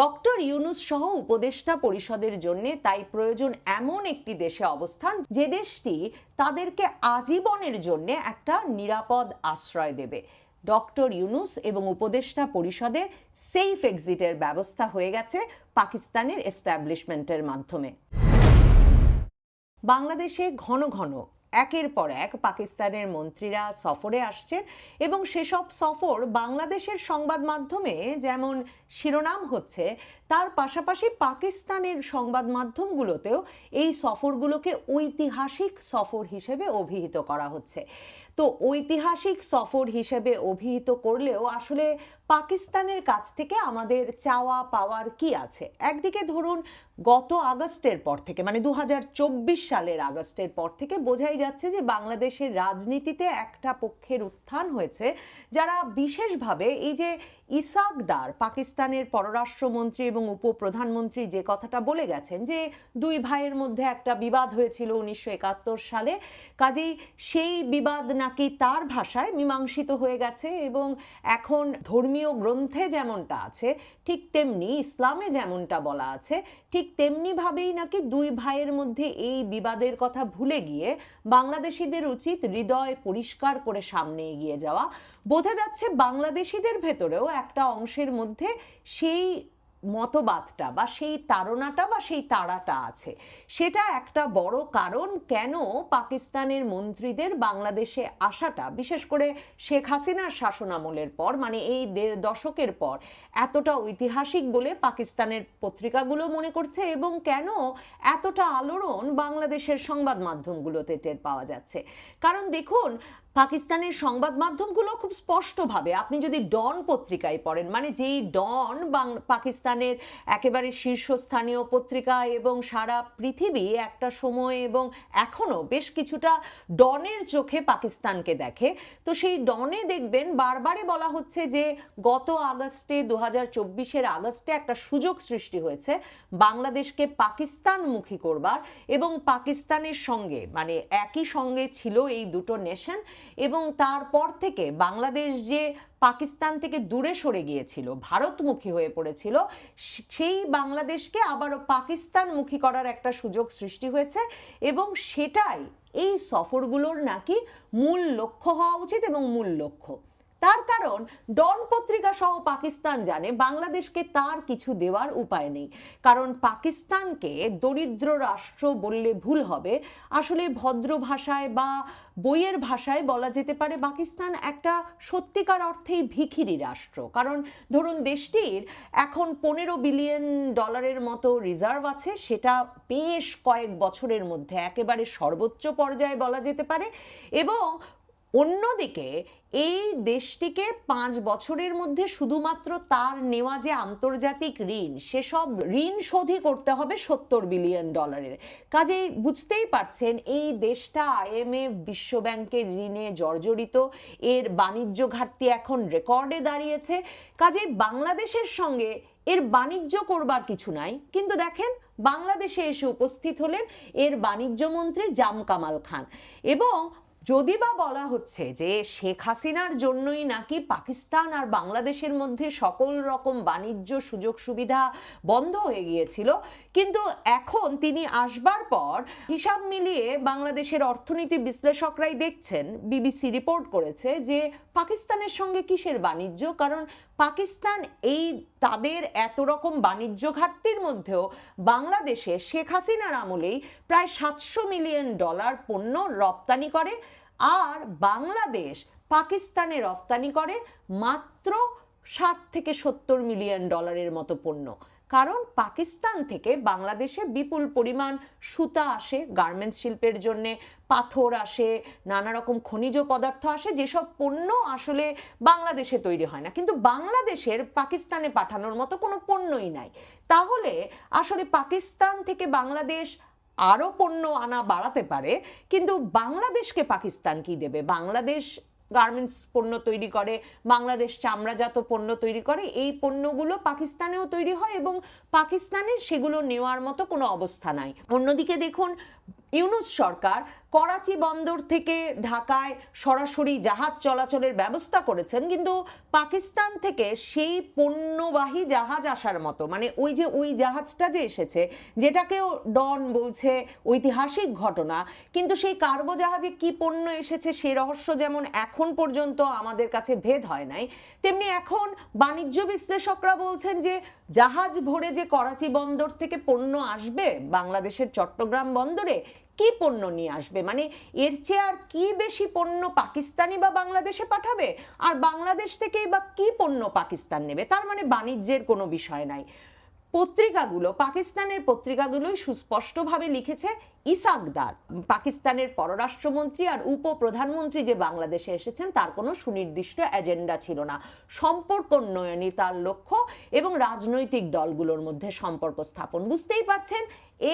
Doctor Yunus সহ উপদেষ্টা পরিষদের জন্য তাই প্রয়োজন এমন একটি দেশে অবস্থান, যে দেশটি তাদেরকে আজীবনের জন্য একটা নিরাপদ আশ্রয় দেবে। ডক্টর ইউনুস এবং উপদেষ্টা পরিষদের সেফ এক্সিটের ব্যবস্থা হয়ে গেছে পাকিস্তানের এস্টাবলিশমেন্টের মাধ্যমে। বাংলাদেশে ঘন ঘন একের পর এক পাকিস্তানের মন্ত্রীরা সফরে আসছেন এবং সেসব সফর বাংলাদেশের সংবাদ মাধ্যমে যেমন শিরোনাম হচ্ছে, তার পাশাপাশি পাকিস্তানের সংবাদ মাধ্যমগুলোতেও এই সফরগুলোকে ঐতিহাসিক সফর হিসেবে অভিহিত করা হচ্ছে। তো ঐতিহাসিক সফর হিসেবে অভিহিত করলেও আসলে পাকিস্তানের কাছ থেকে আমাদের চাওয়া পাওয়ার কি আছে? একদিকে ধরুন, গত আগস্টের পর থেকে মানে দু হাজার চব্বিশ সালের আগস্টের পর থেকে বোঝাই যাচ্ছে যে বাংলাদেশের রাজনীতিতে একটা পক্ষের উত্থান হয়েছে, যারা বিশেষভাবে এই যে ইসাকদার, পাকিস্তানের পররাষ্ট্রমন্ত্রী এবং উপপ্রধানমন্ত্রী যে কথাটা বলে গেছেন, যে দুই ভাইয়ের মধ্যে একটা বিবাদ হয়েছিল উনিশশো একাত্তর সালে, কাজেই সেই বিবাদ নাকি তার ভাষায় মীমাংসিত হয়ে গেছে এবং এখন ধর্মীয় গ্রন্থে যেমনটা আছে, ঠিক তেমনি ইসলামে যেমনটা বলা আছে, ঠিক তেমনিভাবেই নাকি দুই ভাইয়ের মধ্যে এই বিবাদের কথা ভুলে গিয়ে বাংলাদেশিদের উচিত হৃদয় পরিষ্কার করে সামনে এগিয়ে যাওয়া। বোঝা যাচ্ছে বাংলাদেশিদের ভেতরেও একটা অংশের মধ্যে সেই মতবাদটা বা সেই তাড়নাটা বা সেই তাড়াটা আছে। সেটা একটা বড় কারণ কেন পাকিস্তানের মন্ত্রীদের বাংলাদেশে আসাটা, বিশেষ করে শেখ হাসিনার শাসনামলের পর মানে এই দেড় দশকের পর, এতটা ঐতিহাসিক বলে পাকিস্তানের পত্রিকাগুলো মনে করছে এবং কেন এতটা আলোড়ন বাংলাদেশের সংবাদ মাধ্যমগুলোতে টের পাওয়া যাচ্ছে। কারণ দেখুন পাকিস্তানের সংবাদ মাধ্যমগুলো খুব স্পষ্টভাবে, আপনি যদি ডন পত্রিকায় পড়েন মানে যেই ডন পাকিস্তানের একেবারে শীর্ষস্থানীয় পত্রিকা এবং সারা পৃথিবী একটা সময় এবং এখনও বেশ কিছুটা ডনের চোখে পাকিস্তানকে দেখে, তো সেই ডনে দেখবেন বারবারে বলা হচ্ছে যে গত আগস্টে দু হাজার আগস্টে একটা সুযোগ সৃষ্টি হয়েছে বাংলাদেশকে পাকিস্তানমুখী করবার এবং পাকিস্তানের সঙ্গে মানে একই সঙ্গে ছিল এই দুটো নেশন এবং তারপর থেকে বাংলাদেশ যে পাকিস্তান থেকে দূরে সরে গিয়েছিল, ভারতমুখী হয়ে পড়েছিল সেই বাংলাদেশকে আবারও পাকিস্তানমুখী করার একটা সুযোগ সৃষ্টি হয়েছে এবং সেটাই এই সফরগুলোর নাকি মূল লক্ষ্য হওয়া উচিত এবং মূল লক্ষ্য। তার কারণ, ডন পত্রিকা সহ পাকিস্তান জানে বাংলাদেশকে তার কিছু দেওয়ার উপায় নেই। কারণ পাকিস্তানকে দরিদ্র রাষ্ট্র বললে ভুল হবে। আসলে ভদ্র ভাষায় বা বইয়ের ভাষায় বলা যেতে পারে পাকিস্তান একটা সত্যিকার অর্থেই ভিখিরি রাষ্ট্র। কারণ ধরুন দেশটির এখন পনেরো বিলিয়ন ডলারের মতো রিজার্ভ আছে, সেটা বেশ কয়েক বছরের মধ্যে একেবারে সর্বোচ্চ পর্যায়ে বলা যেতে পারে। এবং অন্যদিকে, এই দেশটিকে পাঁচ বছরের মধ্যে শুধুমাত্র তার নেওয়া যে আন্তর্জাতিক ঋণ, সেসব ঋণ শোধই করতে হবে সত্তর বিলিয়ন ডলারের। কাজেই বুঝতেই পারছেন, এই দেশটা আইএমএফ বিশ্বব্যাংকের ঋণে জর্জরিত। এর বাণিজ্য ঘাটতি এখন রেকর্ডে দাঁড়িয়েছে। কাজেই বাংলাদেশের সঙ্গে এর বাণিজ্য করবার কিছু নাই। কিন্তু দেখেন, বাংলাদেশে এসে উপস্থিত হলেন এর বাণিজ্য মন্ত্রী জাম কামাল খান। এবং যদি বা বলা হচ্ছে যে শেখ হাসিনার জন্যই নাকি পাকিস্তান আর বাংলাদেশের মধ্যে সকল রকম বাণিজ্য সুযোগ সুবিধা বন্ধ হয়ে গিয়েছিল কিন্তু এখন তিনি আসবার পর হিসাব মিলিয়ে বাংলাদেশের অর্থনীতি বিশ্লেষকরাই দেখছেন, বিবিসি রিপোর্ট করেছে যে পাকিস্তানের সঙ্গে কিসের বাণিজ্য? কারণ পাকিস্তান এই তাদের এত রকম বাণিজ্য ঘাটতির মধ্যেও বাংলাদেশে শেখ হাসিনার আমলেই প্রায় সাতশো মিলিয়ন ডলার পণ্য রপ্তানি করে আর বাংলাদেশ পাকিস্তানে রপ্তানি করে মাত্র ষাট থেকে সত্তর মিলিয়ন ডলারের মতো পণ্য। কারণ পাকিস্তান থেকে বাংলাদেশে বিপুল পরিমাণ সুতা আসে গার্মেন্টস শিল্পের জন্য পাথর আসে, নানা রকম খনিজ পদার্থ আসে, যেসব পণ্য আসলে বাংলাদেশে তৈরি হয় না। কিন্তু বাংলাদেশের পাকিস্তানে পাঠানোর মতো কোনো পণ্যই নাই। তাহলে আসলে পাকিস্তান থেকে বাংলাদেশ আরও পণ্য আনা বাড়াতে পারে, কিন্তু বাংলাদেশকে পাকিস্তান কি দেবে? বাংলাদেশ গার্মেন্টস পণ্য তৈরি করে, বাংলাদেশ চামড়াজাত পণ্য তৈরি করে, এই পণ্যগুলো পাকিস্তানেও তৈরি হয় এবং পাকিস্তানের সেগুলো নেওয়ার মতো কোনো অবস্থা নাই। অন্যদিকে দেখুন ইউনুস সরকার করাচি বন্দর থেকে ঢাকায় সরাসরি জাহাজ চলাচলের ব্যবস্থা করেছেন, কিন্তু পাকিস্তান থেকে সেই পণ্যবাহী জাহাজ আসার মতো মানে ওই যে ওই জাহাজটা যে এসেছে, যেটাকেও ডন বলছে ঐতিহাসিক ঘটনা, কিন্তু সেই কার্গো জাহাজে কি পণ্য এসেছে সে রহস্য যেমন এখন পর্যন্ত আমাদের কাছে ভেদ হয় নাই, তেমনি এখন বাণিজ্য বিশ্লেষকরা বলছেন যে জাহাজ ভরে যে করাচি বন্দর থেকে পণ্য আসবে, বাংলাদেশের চট্টগ্রাম বন্দরে কি পণ্য নিয়ে আসবে? মানে এর চেয়ে আর কি বেশি পণ্য পাকিস্তানি বা বাংলাদেশে পাঠাবে? আর বাংলাদেশ থেকে বা কি পণ্য পাকিস্তান নেবে? তার মানে বাণিজ্যের কোনো বিষয় নাই। পত্রিকাগুলো, পাকিস্তানের পত্রিকাগুলোই সুস্পষ্টভাবে লিখেছে ইসাকদার পাকিস্তানের পররাষ্ট্রমন্ত্রী আর উপপ্রধানমন্ত্রী যে বাংলাদেশে এসেছেন, তার কোনো সুনির্দিষ্ট এজেন্ডা ছিল না। সম্পর্ক উন্নয়নই তার লক্ষ্য এবং রাজনৈতিক দলগুলোর মধ্যে সম্পর্ক স্থাপন। বুঝতেই পারছেন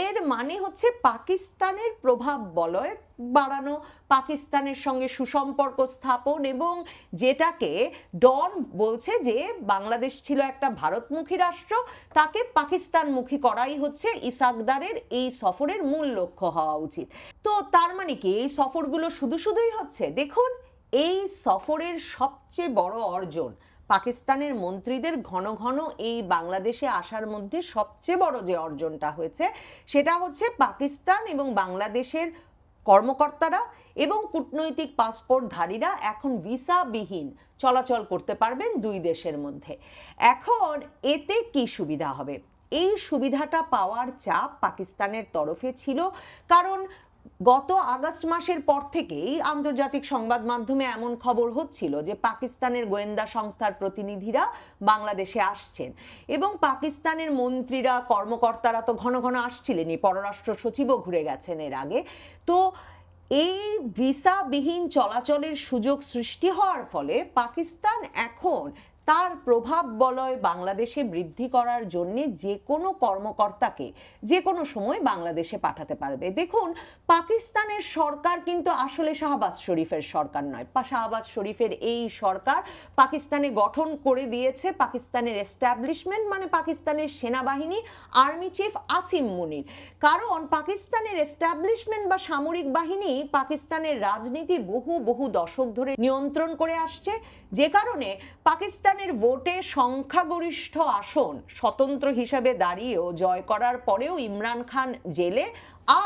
এর মানে হচ্ছে পাকিস্তানের প্রভাব বলয় বাড়ানো, পাকিস্তানের সঙ্গে সুসম্পর্ক স্থাপন এবং যেটাকে ডন বলছে যে বাংলাদেশ ছিল একটা ভারতমুখী রাষ্ট্র, তাকে পাকিস্তানমুখী করাই হচ্ছে ইসাকদারের এই সফরের মূল লক্ষ্য হওয়া উচিত। তো তার মানে কি এই সফরগুলো শুধু শুধুই হচ্ছে? দেখুন, এই সফরের সবচেয়ে বড় অর্জন পাকিস্তানের মন্ত্রীদের ঘন ঘন এই বাংলাদেশে আসার মধ্যে সবচেয়ে বড় যে অর্জনটা হয়েছে, সেটা হচ্ছে পাকিস্তান এবং বাংলাদেশের কর্মকর্তারা এবং কূটনৈতিক পাসপোর্টধারীরা এখন ভিসাবিহীন চলাচল করতে পারবেন দুই দেশের মধ্যে। এখন এতে কি সুবিধা হবে? এই সুবিধাটা পাওয়ার চাপ পাকিস্তানের তরফে ছিল কারণ গত আগস্ট মাসের পর থেকেই আন্তর্জাতিক সংবাদ মাধ্যমে এমন খবর হচ্ছিল যে পাকিস্তানের গোয়েন্দা সংস্থার প্রতিনিধিরা বাংলাদেশে আসছেন এবং পাকিস্তানের মন্ত্রীরা, কর্মকর্তারা তো ঘন ঘন আসছিলেনই, পররাষ্ট্র সচিবও ঘুরে গেছেন এর আগে। তো এই ভিসাবিহীন চলাচলের সুযোগ সৃষ্টি হওয়ার ফলে পাকিস্তান এখন তার প্রভাব বলয় বাংলাদেশে বৃদ্ধি করার জন্য যে কোনো কর্মকর্তাকে যে কোনো সময় বাংলাদেশে পাঠাতে পারবে। দেখুন, পাকিস্তানের সরকার কিন্তু আসলে শাহবাজ শরীফের সরকার নয়। শাহবাজ শরীফের এই সরকার পাকিস্তানে গঠন করে দিয়েছে। পাকিস্তানের এস্টাবলিশমেন্ট মানে পাকিস্তানের সেনাবাহিনী আর্মি চিফ আসিম মুনির। কারণ, পাকিস্তানের এস্টাবলিশমেন্ট বা সামরিক বাহিনী পাকিস্তানের রাজনীতি বহু বহু দশক ধরে নিয়ন্ত্রণ করে আসছে। যে কারণে পাকিস্তানের ভোটে সংখ্যাগরিষ্ঠ আসন স্বতন্ত্র হিসাবে দাঁড়িয়েও জয় করার পরেও ইমরান খান জেলে,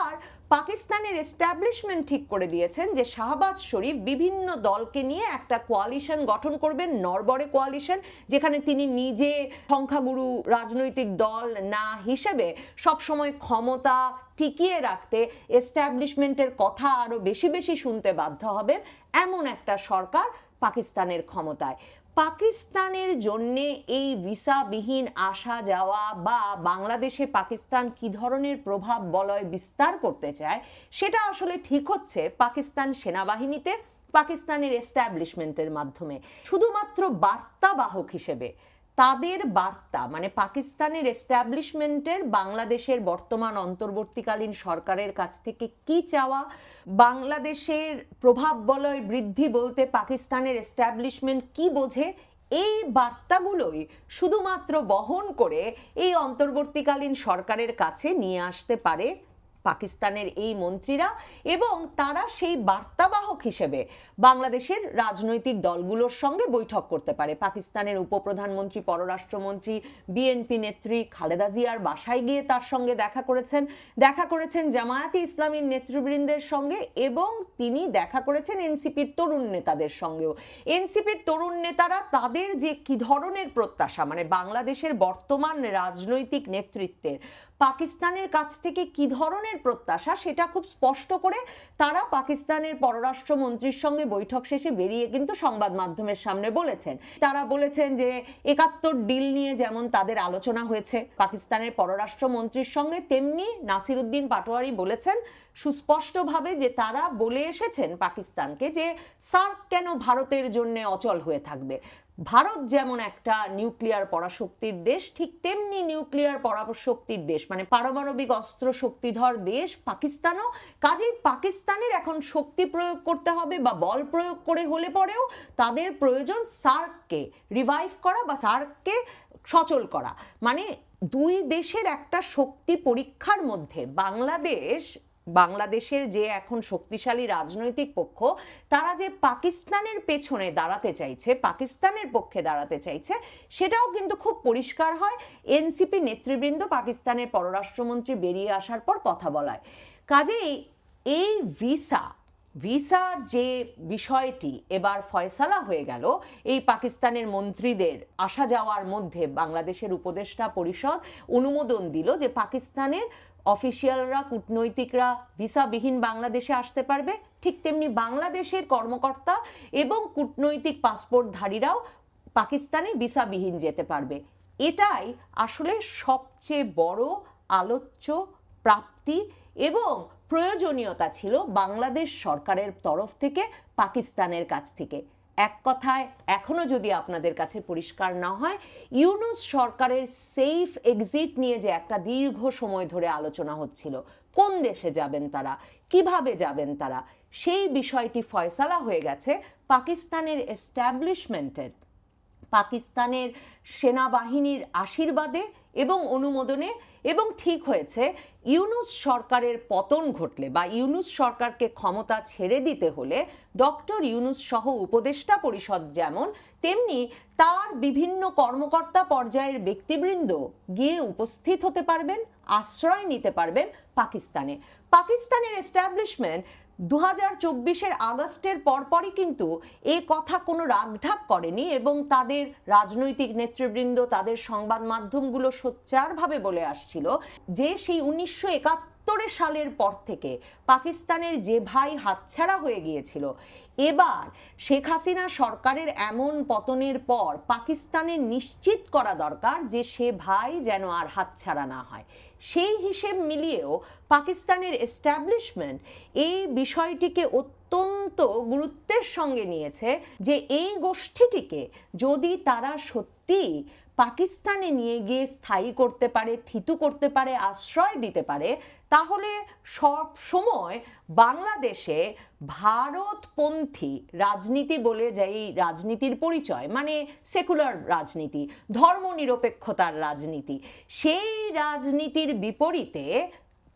আর পাকিস্তানের এস্টাবলিশমেন্ট ঠিক করে দিয়েছেন যে শাহবাজ শরীফ বিভিন্ন দলকে নিয়ে একটা কোয়ালিশন গঠন করবেন, নরবরে কোয়ালিশন যেখানে তিনি নিজে সংখ্যাগুরু রাজনৈতিক দল না হিসেবে সবসময় ক্ষমতা টিকিয়ে রাখতে এস্টাবলিশমেন্টের কথা আরও বেশি বেশি শুনতে বাধ্য হবেন। এমন একটা সরকার পাকিস্তানের ক্ষমতায়। পাকিস্তানের জন্য এই ভিসাবিহীন আসা যাওয়া বা বাংলাদেশে পাকিস্তান কি ধরনের প্রভাব বলয় বিস্তার করতে চায়, সেটা আসলে ঠিক হচ্ছে পাকিস্তান সেনাবাহিনীতে, পাকিস্তানের এস্টাবলিশমেন্টের মাধ্যমে। শুধুমাত্র বার্তাবাহক হিসেবে তাদের বার্তা মানে পাকিস্তানের এস্টাবলিশমেন্টের বাংলাদেশের বর্তমান অন্তর্বর্তীকালীন সরকারের কাছ থেকে কি চাওয়া, বাংলাদেশের প্রভাব বলয় বৃদ্ধি বলতে পাকিস্তানের এস্টাবলিশমেন্ট কি বোঝে, এই বার্তাগুলোই শুধুমাত্র বহন করে এই অন্তর্বর্তীকালীন সরকারের কাছে নিয়ে আসতে পারে পাকিস্তানের এই মন্ত্রীরা এবং তারা সেই বার্তাবাহক হিসেবে বাংলাদেশের রাজনৈতিক দলগুলোর সঙ্গে বৈঠক করতে পারে। পাকিস্তানের উপপ্রধানমন্ত্রী, পররাষ্ট্রমন্ত্রী বিএনপি নেত্রী খালেদা জিয়ার বাসায় গিয়ে তার সঙ্গে দেখা করেছেন। দেখা করেছেন জামায়াতে ইসলামীর নেতৃবৃন্দের সঙ্গে এবং তিনি দেখা করেছেন এনসিপির তরুণ নেতাদের সঙ্গেও। এনসিপির তরুণ নেতারা তাদের যে কি ধরনের প্রত্যাশা মানে বাংলাদেশের বর্তমান রাজনৈতিক নেতৃত্বের পাকিস্তানের কাছ থেকে কি ধরনের প্রত্যাশা সেটা খুব স্পষ্ট করে তারা পাকিস্তানের পররাষ্ট্রমন্ত্রীর সঙ্গে বৈঠক শেষে বেরিয়ে কিন্তু সংবাদ মাধ্যমের সামনে বলেছেন। তারা বলেছেন যে একাত্তর ডিল নিয়ে যেমন তাদের আলোচনা হয়েছে, পাকিস্তানের পররাষ্ট্রমন্ত্রীর সঙ্গে তেমনি নাসিরুদ্দিন পাটোয়ারি বলেছেন সুস্পষ্টভাবে যে তারা বলে এসেছেন পাকিস্তানকে যে সার্ক কেন ভারতের জন্য অচল হয়ে থাকবে। ভারত যেমন একটা নিউক্লিয়ার পরাশক্তির দেশ, ঠিক তেমনি নিউক্লিয়ার পরাশক্তির দেশ মানে পারমাণবিক অস্ত্র শক্তিধর দেশ পাকিস্তানও। কাজেই পাকিস্তানের এখন শক্তি প্রয়োগ করতে হবে বা বল প্রয়োগ করে হলে পরেও তাদের প্রয়োজন সার্ককে রিভাইভ করা বা সার্ককে সচল করা। মানে দুই দেশের একটা শক্তি পরীক্ষার মধ্যে, বাংলাদেশ বাংলাদেশের যে এখন শক্তিশালী রাজনৈতিক পক্ষ, তারা যে পাকিস্তানের পেছনে দাঁড়াতে চাইছে, পাকিস্তানের পক্ষে দাঁড়াতে চাইছে, সেটাও কিন্তু খুব পরিষ্কার হয়। এনসিপি নেতৃবৃন্দ পাকিস্তানের পররাষ্ট্রমন্ত্রী বেরিয়ে আসার পর কথা বলায়। কাজেই এই ভিসা, ভিসার যে বিষয়টি এবার ফয়সালা হয়ে গেল, এই পাকিস্তানের মন্ত্রীদের আসা যাওয়ার মধ্যে বাংলাদেশের উপদেষ্টা পরিষদ অনুমোদন দিল যে পাকিস্তানের অফিসিয়ালরা, কূটনৈতিকরা, ভিসাবিহীন বাংলাদেশে আসতে পারবে। ঠিক তেমনি বাংলাদেশের কর্মকর্তা এবং কূটনৈতিক পাসপোর্টধারীরাও পাকিস্তানে ভিসাবিহীন যেতে পারবে। এটাই আসলে সবচেয়ে বড় আলোচ্য প্রাপ্তি এবং প্রয়োজনীয়তা ছিল বাংলাদেশ সরকারের তরফ থেকে, পাকিস্তানের কাছ থেকে। এক কথায়, এখনও যদি আপনাদের কাছে পরিষ্কার না হয়, ইউনুস সরকারের সেফ এক্সিট নিয়ে যে একটা দীর্ঘ সময় ধরে আলোচনা হচ্ছিল, কোন দেশে যাবেন তারা, কীভাবে যাবেন তারা, সেই বিষয়টি ফয়সালা হয়ে গেছে পাকিস্তানের এস্টাবলিশমেন্টের পাকিস্তানের সেনাবাহিনীর আশীর্বাদে এবং অনুমোদনে এবং ঠিক হয়েছে ইউনুস সরকারের পতন ঘটলে বা ইউনুস সরকারকে ক্ষমতা ছেড়ে দিতে হলে ডক্টর ইউনুস সহ উপদেষ্টা পরিষদ যেমন, তেমনি তার বিভিন্ন কর্মকর্তা পর্যায়ের ব্যক্তিবৃন্দ গিয়ে উপস্থিত হতে পারবেন, আশ্রয় নিতে পারবেন পাকিস্তানে। পাকিস্তানের এস্টাবলিশমেন্ট দু হাজার চব্বিশের আগস্টের পরপরই কিন্তু এ কথা কোনো রাগঢাক করেনি এবং তাদের রাজনৈতিক নেতৃবৃন্দ, তাদের সংবাদ মাধ্যমগুলো সোচ্চারভাবে বলে আসছিল যে সেই উনিশশো একাত্তরের সালের পর থেকে পাকিস্তানের যে ভাই হাতছাড়া হয়ে গিয়েছিল। এবার শেখ হাসিনা সরকারের এমন পতনের পর পাকিস্তানের নিশ্চিত করা দরকার যে সে ভাই যেন আর হাতছাড়া না হয়। সেই হিসেব মিলিয়েও পাকিস্তানের এস্টাবলিশমেন্ট এই বিষয়টিকে অত্যন্ত গুরুত্বের সঙ্গে নিয়েছে যে এই গোষ্ঠীটিকে যদি তারা সত্যি পাকিস্তানে নিয়ে গিয়ে স্থায়ী করতে পারে, থিতু করতে পারে, আশ্রয় দিতে পারে, তাহলে সব সময় বাংলাদেশে ভারতপন্থী রাজনীতি বলে যেই রাজনীতির পরিচয় মানে সেকুলার রাজনীতি, ধর্মনিরপেক্ষতার রাজনীতি, সেই রাজনীতির বিপরীতে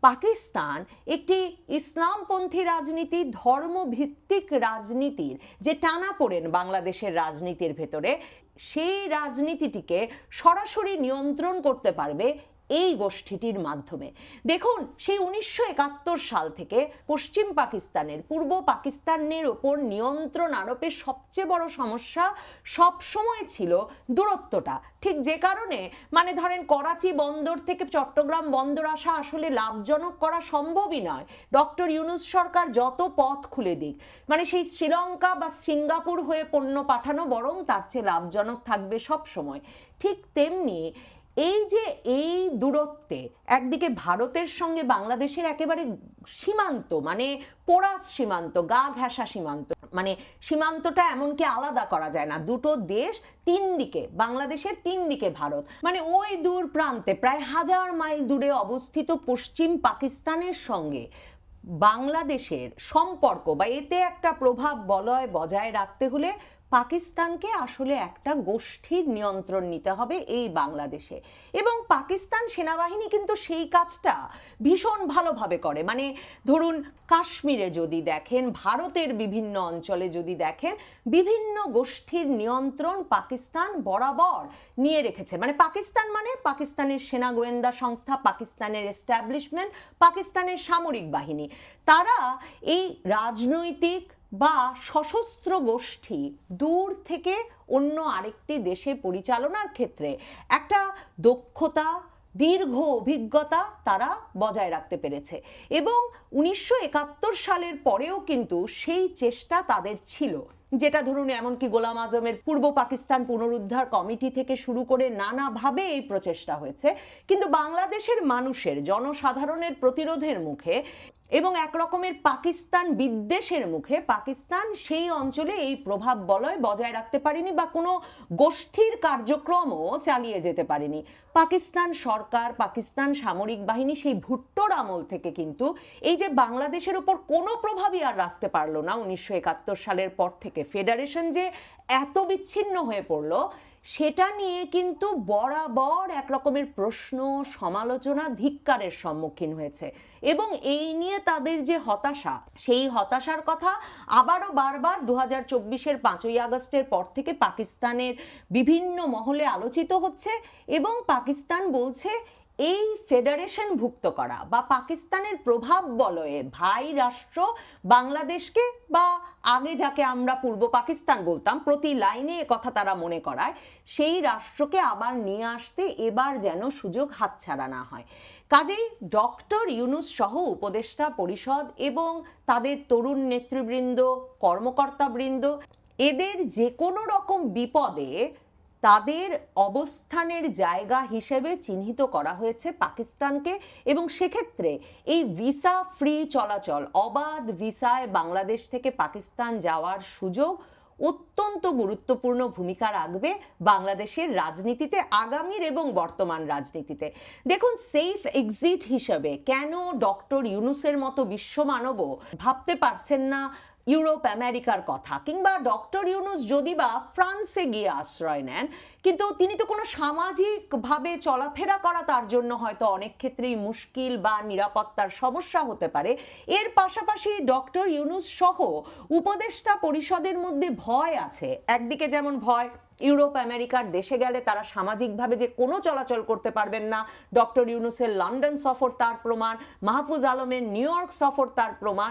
পাকিস্তান একটি ইসলামপন্থী রাজনীতি, ধর্মভিত্তিক রাজনীতির যে টানা পড়েন বাংলাদেশের রাজনীতির ভেতরে সেই রাজনীতিটিকে সরাসরি নিয়ন্ত্রণ করতে পারবে এই গোষ্ঠীটির মাধ্যমে। দেখুন, সেই উনিশশো একাত্তর সাল থেকে পশ্চিম পাকিস্তানের, পূর্ব পাকিস্তানের ওপর নিয়ন্ত্রণ আরোপের সবচেয়ে বড় সমস্যা সবসময় ছিল দূরত্বটা। ঠিক যে কারণে মানে ধরেন করাচি বন্দর থেকে চট্টগ্রাম বন্দর আসা আসলে লাভজনক করা সম্ভবই নয়। ডক্টর ইউনুস সরকার যত পথ খুলে দিক মানে সেই শ্রীলঙ্কা বা সিঙ্গাপুর হয়ে পণ্য পাঠানো বরং তার চেয়ে লাভজনক থাকবে সব সময় ঠিক তেমনি এই যে এই দূরত্বে একদিকে ভারতের সঙ্গে বাংলাদেশের একেবারে সীমান্ত মানে পোড়াস সীমান্ত, গা ঘেঁষা সীমান্ত মানে সীমান্তটা এমনকি আলাদা করা যায় না। দুটো দেশ তিন দিকে, বাংলাদেশের তিন দিকে ভারত। মানে ওই দূর প্রান্তে, প্রায় হাজার মাইল দূরে অবস্থিত পশ্চিম পাকিস্তানের সঙ্গে বাংলাদেশের সম্পর্ক বা এতে একটা প্রভাব বলয় বজায় রাখতে হলে পাকিস্তানকে আসলে একটা গোষ্ঠীর নিয়ন্ত্রণ নিতে হবে এই বাংলাদেশে। এবং পাকিস্তান সেনাবাহিনী কিন্তু সেই কাজটা ভীষণ ভালোভাবে করে। মানে ধরুন, কাশ্মীরে যদি দেখেন, ভারতের বিভিন্ন অঞ্চলে যদি দেখেন, বিভিন্ন গোষ্ঠীর নিয়ন্ত্রণ পাকিস্তান বরাবর নিয়ে রেখেছে। মানে পাকিস্তান মানে পাকিস্তানের সেনা গোয়েন্দা সংস্থা, পাকিস্তানের এস্টাবলিশমেন্ট, পাকিস্তানের সামরিক বাহিনী। তারা এই রাজনৈতিক বা সশস্ত্র গোষ্ঠী দূর থেকে অন্য আরেকটি দেশে পরিচালনার ক্ষেত্রে একটা দক্ষতা, দীর্ঘ অভিজ্ঞতা তারা বজায় রাখতে পেরেছে। এবং উনিশশো একাত্তর সালের পরেও কিন্তু সেই চেষ্টা তাদের ছিল। যেটা ধরুন এমনকি গোলাম আজমের পূর্ব পাকিস্তান পুনরুদ্ধার কমিটি থেকে শুরু করে নানাভাবে এই প্রচেষ্টা হয়েছে। কিন্তু বাংলাদেশের মানুষের, জনসাধারণের প্রতিরোধের মুখে এবং এক রকমের পাকিস্তান বিদ্বেষের মুখে পাকিস্তান সেই অঞ্চলে এই প্রভাব বলয় বজায় রাখতে পারেনি বা কোনো গোষ্ঠীর কার্যক্রমও চালিয়ে যেতে পারেনি। পাকিস্তান সরকার, পাকিস্তান সামরিক বাহিনী সেই ভুট্টোর আমল থেকে কিন্তু এই যে বাংলাদেশের উপর কোনো প্রভাবই আর রাখতে পারল না, উনিশশো একাত্তর সালের পর থেকে। ফেডারেশন যে এত বিচ্ছিন্ন হয়ে পড়ল সেটা নিয়ে কিন্তু বরাবর একরকমের প্রশ্ন, সমালোচনা, ধিক্কারের সম্মুখীন হয়েছে। এবং এই নিয়ে তাদের যে হতাশা, সেই হতাশার কথা আবারও বারবার দু হাজার চব্বিশের পাঁচই আগস্টের পর থেকে পাকিস্তানের বিভিন্ন মহলে আলোচিত হচ্ছে এবং পাকিস্তান বলছে এই ফেডারেশন ভুক্ত করা বা পাকিস্তানের প্রভাব বলয়ে ভাই রাষ্ট্র বাংলাদেশকে বা আগে যাকে আমরা পূর্ব পাকিস্তান বলতাম, প্রতি লাইনে কথা তারা মনে করায়, সেই রাষ্ট্রকে আবার নিয়ে আসতে এবার যেন সুযোগ হাতছাড়া না হয়। কাজেই ডক্টর ইউনুস সহ উপদেষ্টা পরিষদ এবং তাদের তরুণ নেতৃবৃন্দ, কর্মকর্তাবৃন্দ, এদের যে কোনো রকম বিপদে তাদের অবস্থানের জায়গা হিসেবে চিহ্নিত করা হয়েছে পাকিস্তানকে এবং সেক্ষেত্রে এই ভিসা ফ্রি চলাচল, অবাধ ভিসায় বাংলাদেশ থেকে পাকিস্তান যাওয়ার সুযোগ অত্যন্ত গুরুত্বপূর্ণ ভূমিকা রাখবে বাংলাদেশের রাজনীতিতে, আগামীর এবং বর্তমান রাজনীতিতে। দেখুন সেফ এক্সিট হিসেবে কেন ডক্টর ইউনুসের মতো বিশ্বমানবও ভাবতে পারছেন না ইউরোপ, আমেরিকার কথা, কিংবা ডক্টর ইউনুস যদি বা ফ্রান্সে গিয়ে আশ্রয় নেন, কিন্তু তিনি তো কোনো সামাজিকভাবে চলাফেরা করা তার জন্য হয়তো অনেক ক্ষেত্রেই মুশকিল বা নিরাপত্তার সমস্যা হতে পারে। এর পাশাপাশি ডক্টর ইউনুস সহ উপদেষ্টা পরিষদের মধ্যে ভয় আছে। একদিকে যেমন ভয়, ইউরোপ, আমেরিকার দেশে গেলে তারা সামাজিকভাবে যে কোনো চলাচল করতে পারবেন না। ডক্টর ইউনুসের লন্ডন সফর তার প্রমাণ, মাহফুজ আলমের নিউ ইয়র্ক সফর তার প্রমাণ,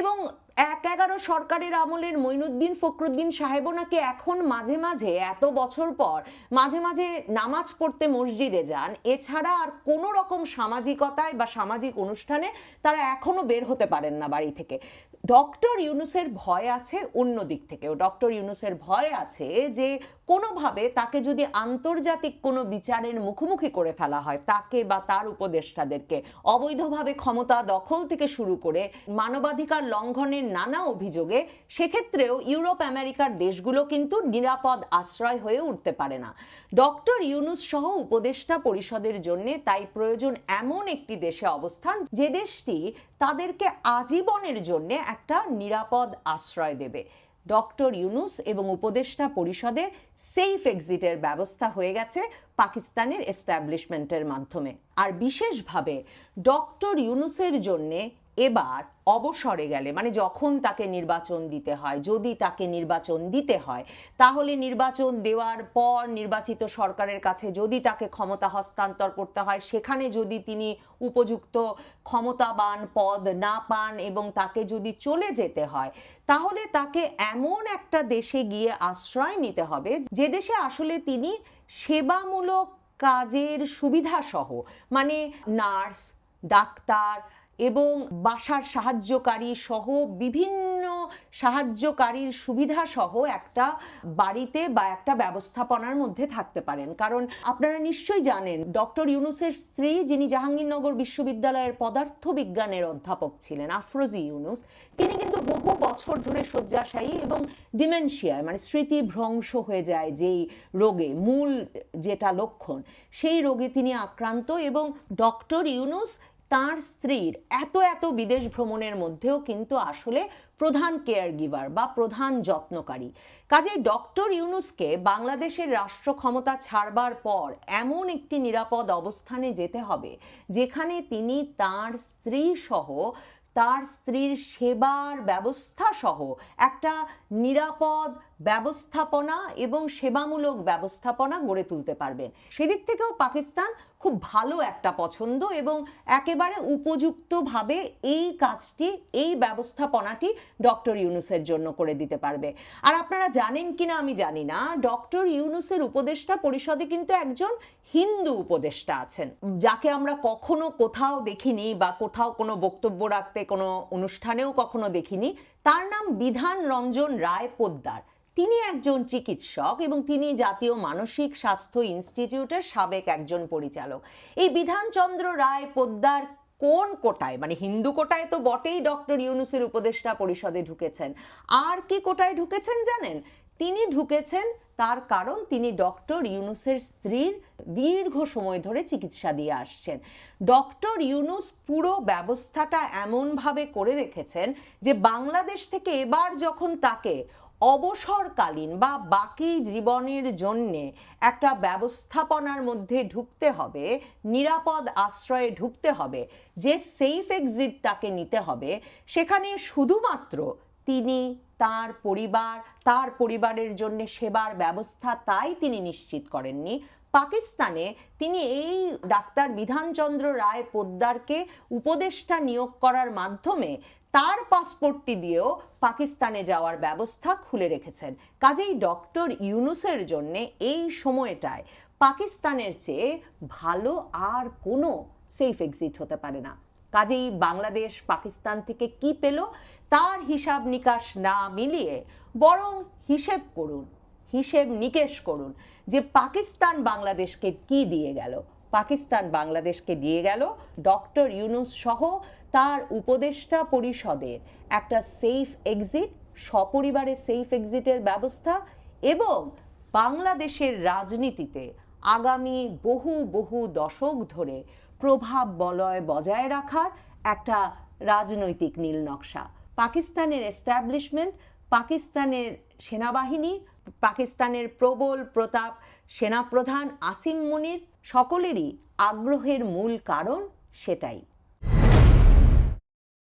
এবং এক এগারো সরকারের আমলের মইনুদ্দিন ফখরুদ্দিন সাহেবও নাকি এখন মাঝে মাঝে, এত বছর পর, মাঝে মাঝে নামাজ পড়তে মসজিদে যান। এছাড়া আর কোনো রকম সামাজিকতায় বা সামাজিক অনুষ্ঠানে তারা এখনও বের হতে পারেন না বাড়ি থেকে। ডক্টর ইউনুসের ভয় আছে অন্য দিক থেকেও। ডক্টর ইউনুসের ভয় আছে যে, কোনোভাবে তাকে যদি আন্তর্জাতিক কোনো বিচারের মুখোমুখি করে ফেলা হয়, তাকে বা তার উপদেষ্টাদেরকে অবৈধভাবে ক্ষমতা দখল থেকে শুরু করে মানবাধিকার লঙ্ঘনের নানা অভিযোগে, সেক্ষেত্রেও ইউরোপ, আমেরিকার দেশগুলো কিন্তু নিরাপদ আশ্রয় হয়ে উঠতে পারে না। ডক্টর ইউনুস সহ উপদেষ্টা পরিষদের জন্য তাই প্রয়োজন এমন একটি দেশে অবস্থান, যে দেশটি তাদেরকে আজীবনের জন্য একটা নিরাপদ আশ্রয় দেবে। ডক্টর ইউনুস এবং উপদেষ্টা পরিষদের সেফ এক্সিটের ব্যবস্থা হয়ে গেছে পাকিস্তানের এস্টাবলিশমেন্টের মাধ্যমে। আর বিশেষভাবে ডক্টর ইউনুসের জন্যে এবার অবসরে গেলে মানে যখন তাকে নির্বাচন দিতে হয়, যদি তাকে নির্বাচন দিতে হয়, তাহলে নির্বাচন দেওয়ার পর নির্বাচিত সরকারের কাছে যদি তাকে ক্ষমতা হস্তান্তর করতে হয়, সেখানে যদি তিনি উপযুক্ত ক্ষমতাবান পদ না পান এবং তাকে যদি চলে যেতে হয়, তাহলে তাকে এমন একটা দেশে গিয়ে আশ্রয় নিতে হবে, যে দেশে আসলে তিনি সেবামূলক কাজের সুবিধা সহ মানে নার্স, ডাক্তার এবং বাসার সাহায্যকারী সহ বিভিন্ন সাহায্যকারীর সুবিধা সহ একটা বাড়িতে বা একটা ব্যবস্থাপনার মধ্যে থাকতে পারেন। কারণ আপনারা নিশ্চয়ই জানেন, ডক্টর ইউনুসের স্ত্রী যিনি জাহাঙ্গীরনগর বিশ্ববিদ্যালয়ের পদার্থবিজ্ঞানের অধ্যাপক ছিলেন, আফরোজি ইউনুস, তিনি কিন্তু বহু বছর ধরে শয্যাশায়ী এবং ডিমেনশিয়ায় মানে স্মৃতি ভ্রংশ হয়ে যায় যেই রোগে, মূল যেটা লক্ষণ, সেই রোগে তিনি আক্রান্ত এবং ডক্টর ইউনুস তার স্ত্রীর এত এত বিদেশ ভ্রমণের মধ্যেও কিন্তু আসলে প্রধান কেয়ার গিভার বা প্রধান যত্নকারী। কাজে ডক্টর ইউনুসকে বাংলাদেশের রাষ্ট্র ক্ষমতা ছাড়বার পর এমন একটি নিরাপদ অবস্থানে যেতে হবে, যেখানে তিনি তার স্ত্রী সহ তার স্ত্রীর সেবার ব্যবস্থা সহ একটা নিরাপদ ব্যবস্থাপনা এবং সেবামূলক ব্যবস্থাপনা গড়ে তুলতে পারবেন। সেদিক থেকেও পাকিস্তান খুব ভালো একটা পছন্দ এবং একেবারে উপযুক্তভাবে এই কাজটি, এই ব্যবস্থাপনাটি ডক্টর ইউনুসের জন্য করে দিতে পারবে। আর আপনারা জানেন কিনা আমি জানি না, ডক্টর ইউনুসের উপদেষ্টা পরিষদে কিন্তু একজন হিন্দু উপদেষ্টা আছেন, যাকে আমরা কখনো কোথাও দেখিনি বা কোথাও কোনো বক্তব্য রাখতে, কোনো অনুষ্ঠানেও কখনো দেখিনি, তার নাম বিধান রঞ্জন রায় পোদ্দার। তিনি একজন চিকিৎসক এবং তিনি জাতীয় মানসিক স্বাস্থ্য ইনস্টিটিউটের সাবেক একজন পরিচালক। এই বিধানচন্দ্র রায় পোদ্দার কোন কোটায়? মানে হিন্দু কোটায় তো বটেই ডক্টর ইউনুসের উপদেষ্টা পরিষদে ঢুকেছেন। আর কি কোটায় ঢুকেছেন জানেন? তিনি ঢুকেছেন, তার কারণ তিনি ডক্টর ইউনুসের স্ত্রীর দীর্ঘ সময় ধরে চিকিৎসা দিয়ে আসছেন। ডক্টর ইউনুস পুরো ব্যবস্থাটা এমনভাবে করে রেখেছেন যে বাংলাদেশ থেকে এবার যখন তাকে অবসরকালীন বা বাকি জীবনের জন্যে একটা ব্যবস্থাপনার মধ্যে ঢুকতে হবে, নিরাপদ আশ্রয়ে ঢুকতে হবে, যে সেফ এক্সিট তাকে নিতে হবে, সেখানে শুধুমাত্র তিনি তার পরিবার, তার পরিবারের জন্য সেবার ব্যবস্থা তাই তিনি নিশ্চিত করেননি। পাকিস্তানে তিনি এই ডাক্তার বিধানচন্দ্র রায় পোদ্দারকে উপদেষ্টা নিয়োগ করার মাধ্যমে তার পাসপোর্টটি দিয়েও পাকিস্তানে যাওয়ার ব্যবস্থা খুলে রেখেছেন। কাজেই ডক্টর ইউনুসের জন্য এই সময়টায় পাকিস্তানের চেয়ে ভালো আর কোনো সেফ এক্সিট হতে পারে না। কাজেই বাংলাদেশ পাকিস্তান থেকে কি পেল? তার হিসাব নিকাশ না মিলিয়ে বরং হিসেব করুন, হিসেব নিকেশ করুন যে পাকিস্তান বাংলাদেশকে কি দিয়ে গেল? পাকিস্তান বাংলাদেশকে দিয়ে গেল ডক্টর ইউনুস সহ তার উপদেষ্টা পরিষদের একটা সেফ এক্সিট সপরিবারে সেফ এক্সিটের ব্যবস্থা এবং বাংলাদেশের রাজনীতিতে আগামী বহু বহু দশক ধরে প্রভাব বলয় বজায় রাখার একটা রাজনৈতিক নীল নকশা। পাকিস্তানের এস্টাবলিশমেন্ট, পাকিস্তানের সেনাবাহিনী, পাকিস্তানের প্রবল প্রতাপ, সেনাপ্রধান আসিম মুনির সকলেরই আগ্রহের মূল কারণ সেটাই।